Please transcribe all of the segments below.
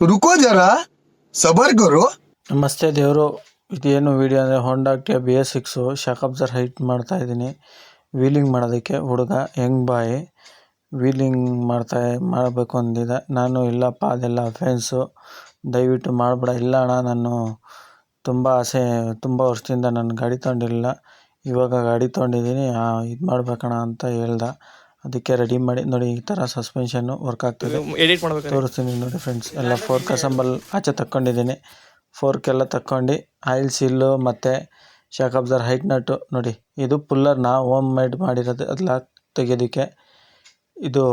ರುಕೋ ಜರ, ಸಬರ್ ಗುರು ನಮಸ್ತೆ ದೇವರು, ಇದೇನು ವಿಡಿಯೋ ಅಂದರೆ ಹೊಂಡಾಕ್ಟಿಯ B S six shock absorber height ಮಾಡ್ತಾ ಇದ್ದೀನಿ. ವೀಲಿಂಗ್ ಮಾಡೋದಕ್ಕೆ ಹುಡುಗ ಹೆಂಗ್ ಬಾಯಿ? ವೀಲಿಂಗ್ ಮಾಡ್ತಾ ಮಾಡಬೇಕು ಅಂದಿದೆ. ನಾನು ಇಲ್ಲಪ್ಪ ಅದೆಲ್ಲ ಅಫೆನ್ಸು ದಯವಿಟ್ಟು ಮಾಡಬೇಡ. ಇಲ್ಲ ಅಣ್ಣ, ನಾನು ತುಂಬ ಆಸೆ, ತುಂಬ ವರ್ಷದಿಂದ ನಾನು ಗಾಡಿ ತೊಗೊಂಡಿರಲಿಲ್ಲ ಇವಾಗ ಗಾಡಿ ತೊಗೊಂಡಿದ್ದೀನಿ. ಇದು ಮಾಡ್ಬೇಕಣ್ಣ ಅಂತ ಹೇಳ್ದ. ಅದಕ್ಕೆ ರೆಡಿ ಮಾಡಿ ನೋಡಿ ಈ ಥರ ಸಸ್ಪೆನ್ಷನ್ನು ವರ್ಕ್ ಆಗ್ತದೆ. ಎಡಿಟ್ ಮಾಡಬೇಕು ತೋರಿಸ್ತೀನಿ ನೋಡಿ ಫ್ರೆಂಡ್ಸ್ ಎಲ್ಲ ಫೋರ್ಕ್ ಅಸೆಂಬಲ್ ಆಚೆ ತಕ್ಕೊಂಡಿದ್ದೀನಿ. ಫೋರ್ಕ್ ಎಲ್ಲ ತಕ್ಕೊಂಡು ಆಯಿಲ್ ಸೀಲು ಮತ್ತು ಶಾಕ್ ಅಬ್ಸರ್ ಹೈಟ್ ನಟ್ಟು ನೋಡಿ ಇದು ಪುಲ್ಲರ್ ನಾ ಹೋಮ್ ಮೇಡ್ ಮಾಡಿರೋದು ಅದು ಲಾಕ್ ತೆಗೆಯೋದಕ್ಕೆ. ಇದು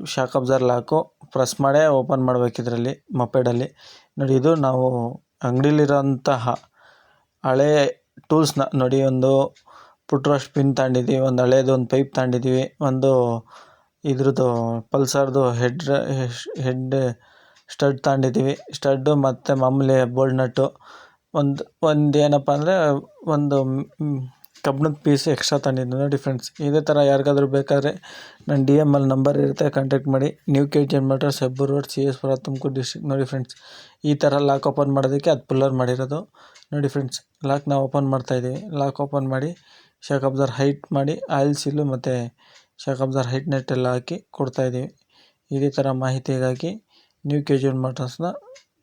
ಶಾಕ್ ಅಬ್ಸರ್ ಲಾಕು ಪ್ರೆಸ್ ಮಾಡೇ ಓಪನ್ ಮಾಡಬೇಕು ಇದರಲ್ಲಿ ಮೊಪೆಡಲ್ಲಿ ನೋಡಿ ಇದು ನಾವು ಅಂಗಡಿಲಿರೋಂತಹ ಹಳೆ ಟೂಲ್ಸ್ನ ನೋಡಿ ಒಂದು ಪುಟ್ರಸ್ಟ್ ಪಿನ್ ತಗೊಂಡಿದ್ದೀವಿ ಒಂದು ಹಳೇದು, ಒಂದು ಪೈಪ್ ತಗೊಂಡಿದ್ದೀವಿ ಒಂದು ಇದ್ರದ್ದು ಪಲ್ಸರ್ದು ಹೆಡ್ ಹೆಡ್ ಸ್ಟಡ್ ತಗೊಂಡಿದ್ದೀವಿ ಸ್ಟಡ್ಡು ಮತ್ತು ಮಾಮೂಲಿ ಬೋಲ್ಡ್ ನಟ್ಟು. ಒಂದು ಒಂದು ಏನಪ್ಪ ಅಂದರೆ ಒಂದು ಕಬ್ಬಿಣದ ಪೀಸ್ ಎಕ್ಸ್ಟ್ರಾ ತಂದಿದ್ದೀನಿ ನೋಡಿ ಫ್ರೆಂಡ್ಸ್ ಇದೇ ಥರ ಯಾರಿಗಾದ್ರೂ ಬೇಕಾದರೆ ನನ್ನ ಡಿ ಎಂ ಅಲ್ಲಿ ನಂಬರ್ ಇರುತ್ತೆ, ಕಾಂಟ್ಯಾಕ್ಟ್ ಮಾಡಿ. New K G N motors Hebbur road, C S Pura Tumakuru district ನೋಡಿ ಫ್ರೆಂಡ್ಸ್, ಈ ಥರ ಲಾಕ್ ಓಪನ್ ಮಾಡೋದಕ್ಕೆ ಅದು ಪುಲ್ಲರ್ ಮಾಡಿರೋದು, ನೋಡಿ ಫ್ರೆಂಡ್ಸ್, ಲಾಕ್ ನಾವು ಓಪನ್ ಮಾಡ್ತಾಯಿದ್ದೀವಿ ಲಾಕ್ ಓಪನ್ ಮಾಡಿ ಶಾಕ್ ಅಬ್ಸರ್ ಹೈಟ್ ಮಾಡಿ ಆಯಿಲ್ ಸೀಲು ಮತ್ತು ಶಾಕ್ ಅಬ್ಸರ್ ಹೈಟ್ ನೆಟ್ ಎಲ್ಲ ಹಾಕಿ ಕೊಡ್ತಾಯಿದ್ದೀವಿ ಇದೇ ಥರ ಮಾಹಿತಿಗಾಗಿ ನ್ಯೂ ಕೆ ಜಿ ಎನ್ ಮೋಟರ್ಸ್ನ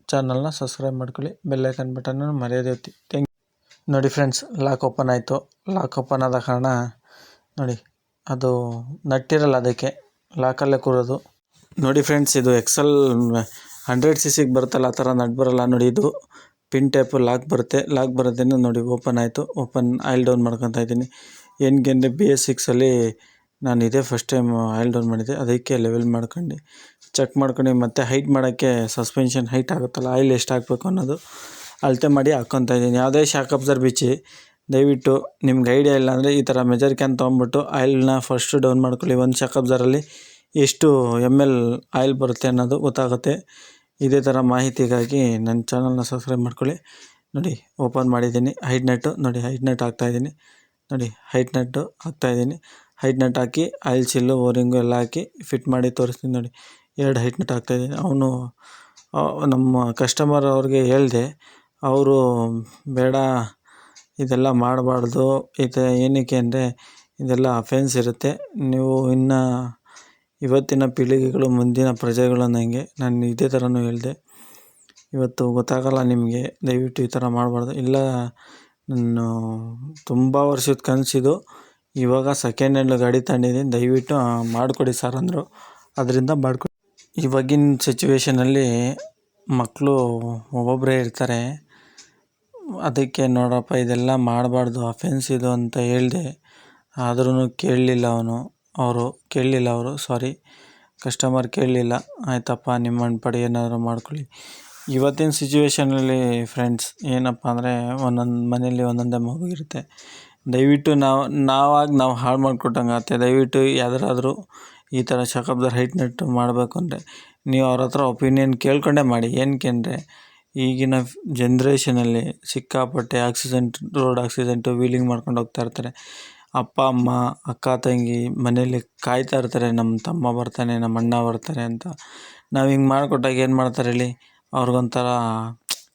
ಚಾನಲ್ನ ಸಬ್ಸ್ಕ್ರೈಬ್ ಮಾಡ್ಕೊಳ್ಳಿ. ಬೆಲ್ಲೈಕನ್ ಬಟನನ್ನು ಮರೆಯದೇ ಒತ್ತಿ ಥ್ಯಾಂಕ್ ನೋಡಿ ಫ್ರೆಂಡ್ಸ್ ಲಾಕ್ ಓಪನ್ ಆಯಿತು. ಲಾಕ್ ಓಪನ್ ಆದ ಕಾರಣ ನೋಡಿ, ಅದು ನಟ್ಟಿರಲ್ಲ ಅದಕ್ಕೆ. ಲಾಕಲ್ಲೇ ಕೂರೋದು. ನೋಡಿ ಫ್ರೆಂಡ್ಸ್ ಇದು ಎಕ್ಸೆಲ್ ಹಂಡ್ರೆಡ್ ಸಿ ಸಿಗೆ ಬರುತ್ತಲ್ಲ, ಆ ಥರ ನಟ್ ಬರಲ್ಲ. ನೋಡಿ ಇದು ಪಿನ್ ಟೈಪು ಲಾಕ್ ಬರುತ್ತೆ. ಲಾಕ್ ಬರೋದೇನು ನೋಡಿ ಓಪನ್ ಆಯಿತು. ಓಪನ್ ಆಯಿಲ್ ಡೌನ್ ಮಾಡ್ಕೊತಾ ಇದ್ದೀನಿ. ಹೆಂಗೆ ಅಂದರೆ ಬಿ ಎಸ್ ಸಿಕ್ಸಲ್ಲಿ ನಾನು ಇದೇ ಫಸ್ಟ್ ಟೈಮ್ ಆಯಿಲ್ ಡೌನ್ ಮಾಡಿದ್ದೆ. ಅದಕ್ಕೆ ಲೆವೆಲ್ ಮಾಡ್ಕೊಂಡು. ಚೆಕ್ ಮಾಡ್ಕೊಂಡು ಮತ್ತೆ ಹೈಟ್ ಮಾಡೋಕ್ಕೆ ಸಸ್ಪೆನ್ಷನ್ ಹೈಟ್ ಆಗುತ್ತಲ್ಲ, ಆಯಿಲ್ ಎಷ್ಟು ಹಾಕಬೇಕು ಅನ್ನೋದು ಅಳತೆ ಮಾಡಿ ಹಾಕ್ಕೊತಾ ಇದ್ದೀನಿ. ಯಾವುದೇ ಶಾಕ್ ಅಬ್ಸರ್ ಬಿಚ್ಚಿ ದಯವಿಟ್ಟು ನಿಮ್ಗೆ ಐಡಿಯಾ ಇಲ್ಲ ಅಂದರೆ ಈ ಥರ ಮೆಜರ್ ಕ್ಯಾನ್ ತೊಗೊಂಬಿಟ್ಟು ಆಯಿಲ್ನ ಫಸ್ಟು ಡೌನ್ ಮಾಡ್ಕೊಳ್ಳಿ. ಒಂದು ಶಾಕ್ ಅಬ್ಸರಲ್ಲಿ ಎಷ್ಟು ಎಂ ಎಲ್ ಆಯಿಲ್ ಬರುತ್ತೆ ಅನ್ನೋದು ಗೊತ್ತಾಗುತ್ತೆ. ಇದೇ ಥರ ಮಾಹಿತಿಗಾಗಿ ನನ್ನ ಚಾನಲ್ನ ಸಬ್ಸ್ಕ್ರೈಬ್ ಮಾಡ್ಕೊಳ್ಳಿ. ನೋಡಿ ಓಪನ್ ಮಾಡಿದ್ದೀನಿ. ಹೈಟ್ ನೆಟ್ಟು ನೋಡಿ ಹೈಟ್ ನೆಟ್ ಹಾಕ್ತಾಯಿದ್ದೀನಿ ನೋಡಿ ಹೈಟ್ ನೆಟ್ಟು ಹಾಕ್ತಾಯಿದ್ದೀನಿ ಹೈಟ್ ನೆಟ್ ಹಾಕಿ ಆಯಿಲ್ ಚಿಲ್ಲು ಓರಿಂಗು ಎಲ್ಲ ಹಾಕಿ ಫಿಟ್ ಮಾಡಿ ತೋರಿಸ್ತೀನಿ ನೋಡಿ. ಎರಡು ಹೈಟ್ ನೆಟ್ ಹಾಕ್ತಾಯಿದ್ದೀನಿ ಅವನು ನಮ್ಮ ಕಸ್ಟಮರ್ ಅವ್ರಿಗೆ ಹೇಳಿದೆ, ಅವರು ಬೇಡ, ಇದೆಲ್ಲ ಮಾಡಬಾರ್ದು. ಇದು ಏನಕ್ಕೆ ಅಂದರೆ, ಇದೆಲ್ಲ ಅಫೆನ್ಸ್ ಇರುತ್ತೆ. ನೀವು ಇನ್ನು ಇವತ್ತಿನ ಪೀಳಿಗೆಗಳು, ಮುಂದಿನ ಪ್ರಜೆಗಳು ನಾನು ಇದೇ ಥರನೂ ಹೇಳಿದೆ. ಇವತ್ತು ಗೊತ್ತಾಗಲ್ಲ ನಿಮಗೆ, ದಯವಿಟ್ಟು ಈ ಥರ ಮಾಡಬಾರ್ದು. ಇಲ್ಲ ನಾನು ತುಂಬ ವರ್ಷದ ಕನಸಿದು. ಇವಾಗ ಸೆಕೆಂಡ್ ಹ್ಯಾಂಡ್ ಗಾಡಿ ತಗೊಂಡಿದ್ದೀನಿ. ದಯವಿಟ್ಟು ಮಾಡಿಕೊಡಿ ಸರ್ ಅಂದರು. ಅದರಿಂದ ಮಾಡ್ಕೊ ಇವಾಗಿನ ಸಿಚುವೇಶನಲ್ಲಿ ಮಕ್ಕಳು ಒಬ್ಬೊಬ್ಬರೇ ಇರ್ತಾರೆ. ಅದಕ್ಕೆ ನೋಡಪ್ಪ, ಇದೆಲ್ಲ ಮಾಡಬಾರ್ದು. ಅಫೆನ್ಸ್ ಇದು ಅಂತ ಹೇಳಿದೆ. ಆದ್ರೂ ಕೇಳಲಿಲ್ಲ ಅವನು. ಅವರು ಕೇಳಲಿಲ್ಲ ಅವರು, ಸಾರಿ ಕಸ್ಟಮರ್ ಕೇಳಲಿಲ್ಲ. ಆಯಿತಪ್ಪ, ನಿಮ್ಮ ಅನ್ಪಡಿ ಏನಾದರೂ ಮಾಡ್ಕೊಳ್ಳಿ. ಇವತ್ತಿನ ಸಿಚುವೇಷನಲ್ಲಿ ಫ್ರೆಂಡ್ಸ್ ಏನಪ್ಪ ಅಂದರೆ ಒಂದೊಂದು ಮನೆಯಲ್ಲಿ ಒಂದೊಂದೇ ಮಗು ಇರುತ್ತೆ. ದಯವಿಟ್ಟು ನಾವು, ನಾವಾಗಿ ನಾವು ಹಾಳು ಮಾಡಿಕೊಟ್ಟಂಗೆ ಆಗುತ್ತೆ ದಯವಿಟ್ಟು ಯಾವ್ದಾರಾದ್ರೂ ಈ ಥರ ಶಾಕ್ ಅಬ್ಸರ್ ಹೈಟ್ ನೆಟ್ಟು ಮಾಡಬೇಕು ಅಂದರೆ ನೀವು ಅವ್ರ ಹತ್ರ ಒಪಿನಿಯನ್ ಕೇಳ್ಕೊಂಡೇ ಮಾಡಿ. ಏನಕ್ಕೆ ಅಂದರೆ ಈಗಿನ ಜನ್ರೇಷನಲ್ಲಿ ಸಿಕ್ಕಾಪಟ್ಟೆ ಆಕ್ಸಿಡೆಂಟ್ ರೋಡ್ ಆಕ್ಸಿಡೆಂಟು ವೀಲಿಂಗ್ ಮಾಡ್ಕೊಂಡು ಹೋಗ್ತಾ ಇರ್ತಾರೆ. ಅಪ್ಪ, ಅಮ್ಮ, ಅಕ್ಕ, ತಂಗಿ ಮನೇಲಿ ಕಾಯ್ತಾ ಇರ್ತಾರೆ. ನಮ್ಮ ತಮ್ಮ ಬರ್ತಾನೆ ನಮ್ಮ ಅಣ್ಣ ಬರ್ತಾರೆ ಅಂತ. ನಾವು ಹಿಂಗೆ ಮಾಡಿಕೊಟ್ಟಾಗ ಏನು ಮಾಡ್ತಾರೆ ಹೇಳಿ? ಅವ್ರಿಗೊಂಥರ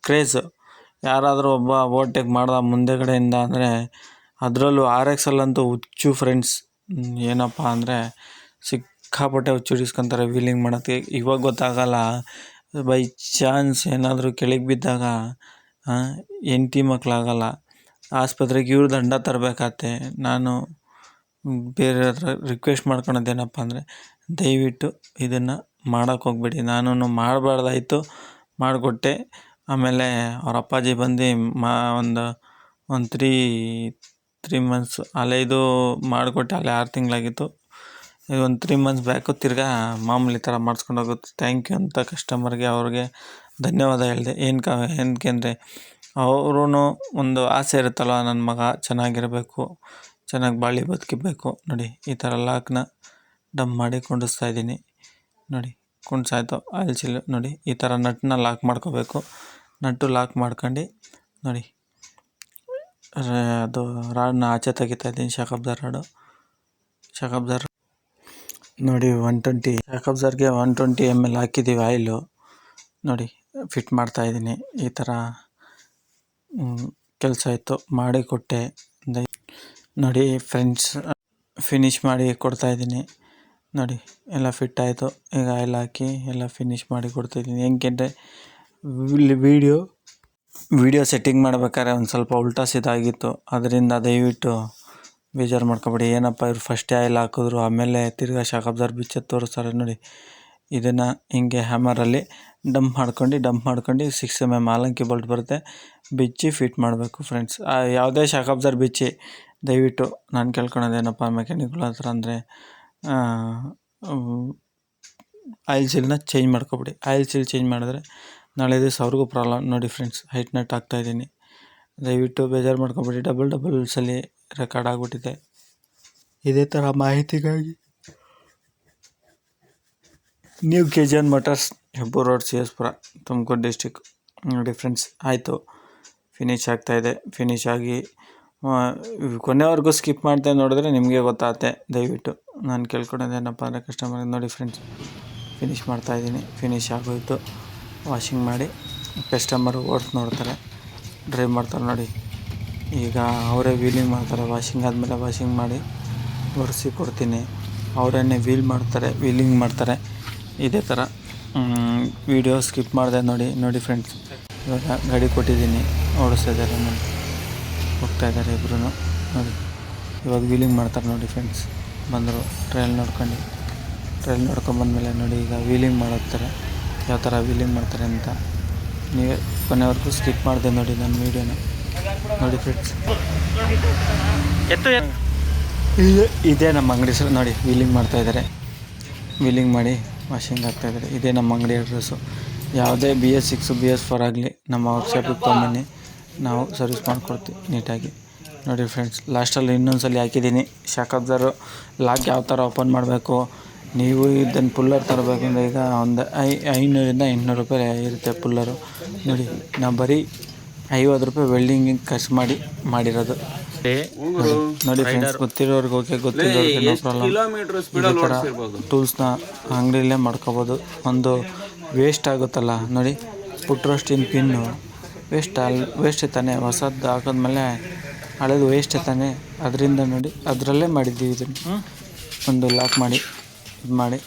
ಕ್ರೇಜು. ಯಾರಾದರೂ ಒಬ್ಬ ಓವರ್ಟೇಕ್ ಮಾಡ್ದ ಮುಂದೆಗಡೆಯಿಂದ ಅಂದರೆ ಅದರಲ್ಲೂ ಆರ್ ಎಕ್ಸಲ್ ಅಂತೂ ಹುಚ್ಚು ಫ್ರೆಂಡ್ಸ್ ಏನಪ್ಪ ಅಂದರೆ ಸಿಕ್ಕಾಪಟ್ಟೆ ಹುಚ್ಚು ಹಿಡಿಸ್ಕೊಂತಾರೆ ವೀಲಿಂಗ್ ಮಾಡೋಕ್ಕೆ. ಇವಾಗ ಗೊತ್ತಾಗಲ್ಲ ಬೈ ಚಾನ್ಸ್ ಏನಾದರೂ ಕೆಳಗೆ ಬಿದ್ದಾಗ ಹೆಂಡ್ತಿ ಮಕ್ಕಳಾಗಲ್ಲ ಆಸ್ಪತ್ರೆಗೆ ಇವ್ರು ದಂಡ ತರಬೇಕಾತೆ. ನಾನು ಬೇರೆ ಹತ್ರ ರಿಕ್ವೆಸ್ಟ್ ಮಾಡ್ಕೊಳೋದೇನಪ್ಪ ಅಂದರೆ, ದಯವಿಟ್ಟು ಇದನ್ನು ಮಾಡೋಕೆ ಹೋಗ್ಬೇಡಿ. ನಾನು ಮಾಡಬಾರ್ದಾಯ್ತು, ಮಾಡಿಕೊಟ್ಟೆ. ಆಮೇಲೆ ಅವ್ರ ಅಪ್ಪಾಜಿ ಬಂದು ಮಾ ಒಂದು ಒಂದು ತ್ರೀ ತ್ರೀ ಮಂತ್ಸ್ ಇದು ಮಾಡಿಕೊಟ್ಟೆ. ಅಲ್ಲೇ ಆರು ತಿಂಗಳಾಗಿತ್ತು. ಈಗ ಒಂದು ತ್ರೀ ಮಂತ್ಸ್ ಬ್ಯಾಕು ತಿರ್ಗಾ ಮಾಮೂಲಿ ಥರ ಮಾಡಿಸ್ಕೊಂಡು ಹೋಗುತ್ತೆ. ಥ್ಯಾಂಕ್ ಯು ಅಂತ ಕಸ್ಟಮರ್ಗೆ ಅವ್ರಿಗೆ ಧನ್ಯವಾದ ಹೇಳಿದೆ. ಏನಕ್ಕೆ ಏನಕ್ಕೆ ಅಂದರೆ ಅವ್ರೂ ಒಂದು ಆಸೆ ಇರುತ್ತಲ್ಲ, ನನ್ನ ಮಗ ಚೆನ್ನಾಗಿರಬೇಕು, ಚೆನ್ನಾಗಿ ಬಾಳಿ ಬದುಕಬೇಕು ನೋಡಿ, ಈ ಥರ ಲಾಕ್ನ ಡಮ್ ಮಾಡಿ ಕುಂಡಿಸ್ತಾ ಇದ್ದೀನಿ. ನೋಡಿ, ಕುಂಡ್ಸಾಯ್ತು, ಆಯಿಲ್ ಚಿಲ್ಲು. ನೋಡಿ, ಈ ಥರ ನಟ್ಟನ್ನ ಲಾಕ್ ಮಾಡ್ಕೋಬೇಕು. ನಟ್ಟು ಲಾಕ್ ಮಾಡ್ಕೊಂಡು, ನೋಡಿ. ಅದು ರಾಡ್ನ ಆಚೆ ತೆಗಿತಾ ಇದ್ದೀನಿ shock absorber rod. Shock absorber ನೋಡಿ, ಒನ್ ಟ್ವೆಂಟಿ ಶಾಖಬ್ದಾರ್ಗೆ ಒನ್ ಟ್ವೆಂಟಿ ಎಂ ಎಲ್ ಹಾಕಿದ್ದೀವಿ ಆಯಿಲು. ನೋಡಿ, ಫಿಟ್ ಮಾಡ್ತಾ ಇದ್ದೀನಿ, ಈ ಥರ ಕೆಲಸ ಇತ್ತು, ಮಾಡಿ ಕೊಟ್ಟೆ. ನೋಡಿ ಫ್ರೆಂಡ್ಸ್ ಫಿನಿಶ್ ಮಾಡಿ ಕೊಡ್ತಾ ಇದ್ದೀನಿ. ನೋಡಿ, ಎಲ್ಲ ಫಿಟ್ ಆಯಿತು. ಈಗ ಆಯಿಲ್ ಹಾಕಿ ಎಲ್ಲ ಫಿನಿಶ್ ಮಾಡಿ ಕೊಡ್ತಾಯಿದ್ದೀನಿ ಹೆಂಗೆ ವೀಡಿಯೋ ವಿಡಿಯೋ ಸೆಟ್ಟಿಂಗ್ ಮಾಡ್ಬೇಕಾದ್ರೆ ಒಂದು ಸ್ವಲ್ಪ ಉಲ್ಟಾ ಸಿದಾಗಿತ್ತು ಅದರಿಂದ ದಯವಿಟ್ಟು ಬೇಜಾರು ಮಾಡ್ಕೊಬೇಡಿ. ಏನಪ್ಪ ಇವ್ರು ಫಸ್ಟೇ ಆಯಿಲ್ ಹಾಕಿದ್ರು, ಆಮೇಲೆ ತಿರ್ಗಾ ಶಾಕ್ ಬಿಚ್ಚ ತೋರಿಸ್ತಾರೆ. ನೋಡಿ ಇದನ್ನು ಹಿಂಗೆ ಹ್ಯಾಮರಲ್ಲಿ ಡಂಪ್ ಮಾಡ್ಕೊಂಡು ಡಂಪ್ ಮಾಡ್ಕೊಂಡು six M M Allen key bolt ಬರುತ್ತೆ. ಬಿಚ್ಚಿ ಫಿಟ್ ಮಾಡಬೇಕು ಫ್ರೆಂಡ್ಸ್ ಯಾವುದೇ ಶಾಕ್ ಅಬ್ಸರ್ ಬಿಚ್ಚಿ, ದಯವಿಟ್ಟು ನಾನು ಕೇಳ್ಕೊಳೋದೇನಪ್ಪ ಮೆಕ್ಯಾನಿಕ್ಗಳ ಹತ್ರ ಅಂದರೆ ಆಯಿಲ್ ಸೀಲ್ನ ಚೇಂಜ್ ಮಾಡ್ಕೊಬಿಡಿ. ಆಯಿಲ್ ಸೀಲ್ ಚೇಂಜ್ ಮಾಡಿದ್ರೆ ನಾಳೆ ದಿವಸ ಅವ್ರಿಗೂ ಪ್ರಾಬ್ಲಮ್ ನೋಡಿ ಫ್ರೆಂಡ್ಸ್ ಹೈಟ್ ನಟ್ ಇದ್ದೀನಿ. ದಯವಿಟ್ಟು ಬೇಜಾರು ಮಾಡ್ಕೊಬೇಡಿ. ಡಬಲ್ ಡಬಲ್ ಸಲ ರೆಕಾರ್ಡ್ ಆಗಿಬಿಟ್ಟಿದೆ. ಇದೇ ಥರ ಮಾಹಿತಿಗಾಗಿ new K G N motors Hebbur road C S Pura Tumakuru district ನೋಡಿ ಫ್ರೆಂಡ್ಸ್ ಆಯಿತು. ಫಿನಿಶ್ ಆಗ್ತಾಯಿದೆ ಫಿನಿಶ್ ಆಗಿ ಕೊನೆವರೆಗೂ ಸ್ಕಿಪ್ ಮಾಡ್ತಾ ನೋಡಿದ್ರೆ ನಿಮಗೆ ಗೊತ್ತಾಗುತ್ತೆ ದಯವಿಟ್ಟು. ನಾನು ಕೇಳ್ಕೊಳೋದೇನಪ್ಪ ಅಂದರೆ ಕಸ್ಟಮರ್ ನೋಡಿ ಫ್ರೆಂಡ್ಸ್ ಫಿನಿಶ್ ಮಾಡ್ತಾಯಿದ್ದೀನಿ ಫಿನಿಶ್ ಆಗೋಯಿತು. ವಾಷಿಂಗ್ ಮಾಡಿ ಕಸ್ಟಮರ್ ಓಡ್ಸ್ ನೋಡ್ತಾರೆ. ಡ್ರೈವ್ ಮಾಡ್ತಾರೆ ನೋಡಿ. ಈಗ ಅವರೇ ವೀಲಿಂಗ್ ಮಾಡ್ತಾರೆ. ವಾಷಿಂಗ್ ಆದಮೇಲೆ ವಾಷಿಂಗ್ ಮಾಡಿ ಒರೆಸಿ ಕೊಡ್ತೀನಿ. ಅವರನ್ನೇ ವೀಲ್ ಮಾಡ್ತಾರೆ ವೀಲಿಂಗ್ ಮಾಡ್ತಾರೆ. ಇದೇ ಥರ ವಿಡಿಯೋ ಸ್ಕಿಪ್ ಮಾಡಿದೆ ನೋಡಿ ನೋಡಿ ಫ್ರೆಂಡ್ಸ್ ಇವಾಗ ಗಾಡಿ ಕೊಟ್ಟಿದ್ದೀನಿ, ಓಡಿಸ್ತಾ ಇದ್ದಾರೆ ನೋಡಿ. ಹೋಗ್ತಾ ಇದ್ದಾರೆ ನೋಡಿ. ಇವಾಗ ವೀಲಿಂಗ್ ಮಾಡ್ತಾರೆ ನೋಡಿ ಫ್ರೆಂಡ್ಸ್ ಬಂದರು ಟ್ರೈಲ್ ನೋಡ್ಕೊಂಡು ಟ್ರಯಲ್ ನೋಡ್ಕೊಂಬಂದಮೇಲೆ ನೋಡಿ ಈಗ ವೀಲಿಂಗ್ ಮಾಡೋಗ್ತಾರೆ ಯಾವ ಥರ ವೀಲಿಂಗ್ ಮಾಡ್ತಾರೆ ಅಂತ. ನೀವೇ ಕೊನೆವರೆಗೂ ಸ್ಕಿಪ್ ಮಾಡಿದೆ ನೋಡಿ ನನ್ನ ವೀಡಿಯೋನ ನೋಡಿ ಫ್ರೆಂಡ್ಸ್ ಎತ್ತು ಇದೇ ನಮ್ಮ ಅಂಗಡಿ ಸರ್, ನೋಡಿ ವೀಲಿಂಗ್ ಮಾಡ್ತಾಯಿದ್ದಾರೆ ವೀಲಿಂಗ್ ಮಾಡಿ. ವಾಷಿಂಗ್ ಆಗ್ತಾಯಿದ್ದಾರೆ ಇದೇ. ನಮ್ಮ ಅಂಗಡಿ ಅಡ್ರೆಸ್ಸು ಯಾವುದೇ B S six B S four ಆಗಲಿ ನಮ್ಮ ವರ್ಕ್ಶಾಪಿಗೆ ತೊಗೊಂಬನ್ನಿ. ನಾವು ಸರ್ವಿಸ್ ಮಾಡಿಕೊಡ್ತೀವಿ ನೀಟಾಗಿ. ನೋಡಿ ಫ್ರೆಂಡ್ಸ್ ಲಾಸ್ಟಲ್ಲಿ ಇನ್ನೊಂದು ಸಲ ಹಾಕಿದ್ದೀನಿ. ಶಾಖದ್ದಾರು ಲಾಕ್ ಯಾವ ಥರ ಓಪನ್ ಮಾಡಬೇಕು? ನೀವು ಇದನ್ನು ಪುಲ್ಲರ್ ತರಬೇಕಂದ್ರೆ ಈಗ ಒಂದು ಐ, ಐನೂರಿಂದ ಎಂಟುನೂರು ರೂಪಾಯಿ ಇರುತ್ತೆ ಪುಲ್ಲರು ನೋಡಿ, ನಾವು ಬರೀ ಐವತ್ತು ರೂಪಾಯಿ ವೆಲ್ಡಿಂಗಿಗೆ ಖರ್ಚು ಮಾಡಿ ಮಾಡಿರೋದು. ನೋಡಿ ನೋಡಿ ಫ್ರೆಂಡ್ಸ್ ಗೊತ್ತಿರೋರ್ಗೆ ಓಕೆ ಗೊತ್ತಿರೋರ್ಗೆ ಟೂಲ್ಸ್ನ ಅಂಗಡಿಯಲ್ಲೇ ಮಾಡ್ಕೋಬೋದು. ಒಂದು ವೇಸ್ಟ್ ಆಗುತ್ತಲ್ಲ ನೋಡಿ ಪುಟ್ರೋಸ್ಟಿನ್ ಪಿನ್ನು ವೇಸ್ಟ್ ಅಲ್ಲಿ ವೇಸ್ಟ್ ತಾನೆ ಹೊಸದ್ದು ಹಾಕಿದ್ಮೇಲೆ ಹಳೇದು ವೇಸ್ಟ್ ತಾನೆ. ಅದರಿಂದ ನೋಡಿ ಅದರಲ್ಲೇ ಮಾಡಿದ್ದೀವಿ ಇದನ್ನು. ಒಂದು ಲಾಕ್ ಮಾಡಿ ಇದು ಮಾಡಿ.